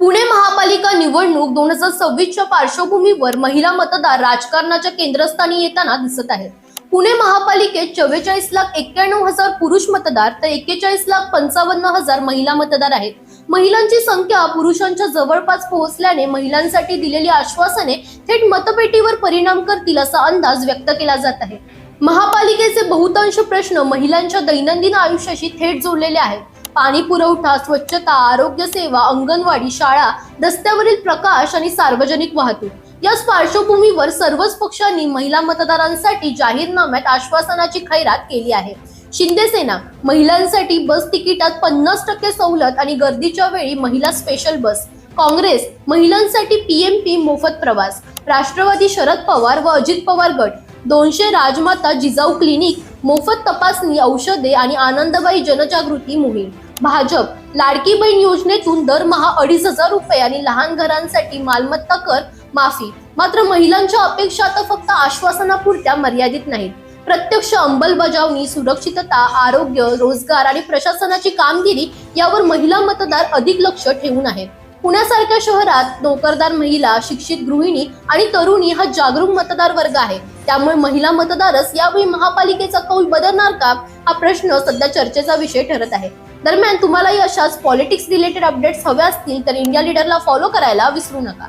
पुणे महापालिका निवडणूक दोन हजार सव्वीसच्या पार्श्वभूमीवर महिला मतदार राजकारणाच्या केंद्रस्थानी येताना दिसत आहेत. पुणे महापालिकेत चव्वेचाळीस लाख एक्क्याण्णव हजार पुरुष मतदार तर एक्केचाळीस लाख पंचावन्न हजार महिला मतदार आहेत. महिलांची संख्या पुरुषांच्या जवळपास पोहोचल्याने महिलांसाठी दिलेली आश्वासने थेट मतपेटीवर परिणाम करतील असा अंदाज व्यक्त केला जात आहे. महापालिकेचे बहुतांश प्रश्न महिलांच्या दैनंदिन आयुष्याशी थेट जोडलेले आहेत. पाणी पुरवठा स्वच्छता आरोग्य सेवा अंगणवाडी शाळा रस्त्यावरील प्रकाश आणि सार्वजनिक वाहतूक. याच पार्श्वभूमीवर सर्वच पक्षांनी महिला मतदारांसाठी जाहीरनाम्यात आश्वासनाची खैरात केली आहे. शिंदे सेना महिलांसाठी बस तिकिटात पन्नास टक्के सवलत आणि गर्दीच्या वेळी महिला स्पेशल बस काँग्रेस महिलांसाठी पीएमपी मोफत प्रवास. राष्ट्रवादी शरद पवार व अजित पवार गट. दोनशे राजमाता जिजाऊ क्लिनिक मोफत तपासणी औषधे आणि आनंदबाई जनजागृती मोहीम. भाजप लाडकी बहीण योजनेतून दरमहा अडीच हजार रुपये आणि लहान घरांसाठी मालमत्ता कर माफी. मात्र महिलांच्या अपेक्षा आता फक्त आश्वासनापुरत्या मर्यादित नाहीत. प्रत्यक्ष अंमलबजावणी सुरक्षितता आरोग्य रोजगार आणि प्रशासनाची कामगिरी यावर महिला मतदार अधिक लक्ष ठेवून आहेत. पुण्यासारख्या शहरात नोकरदार महिला शिक्षित गृहिणी आणि तरुणी हा जागरूक मतदार वर्ग आहे. त्यामुळे महिला मतदारच यावेळी महापालिकेचा कौल बदलणार का? हा प्रश्न सध्या चर्चेचा विषय ठरत आहे. दरम्यान तुम्हालाही अशाच पॉलिटिक्स रिलेटेड अपडेट्स हव्या असतील तर इंडिया लीडरला फॉलो करायला विसरू नका.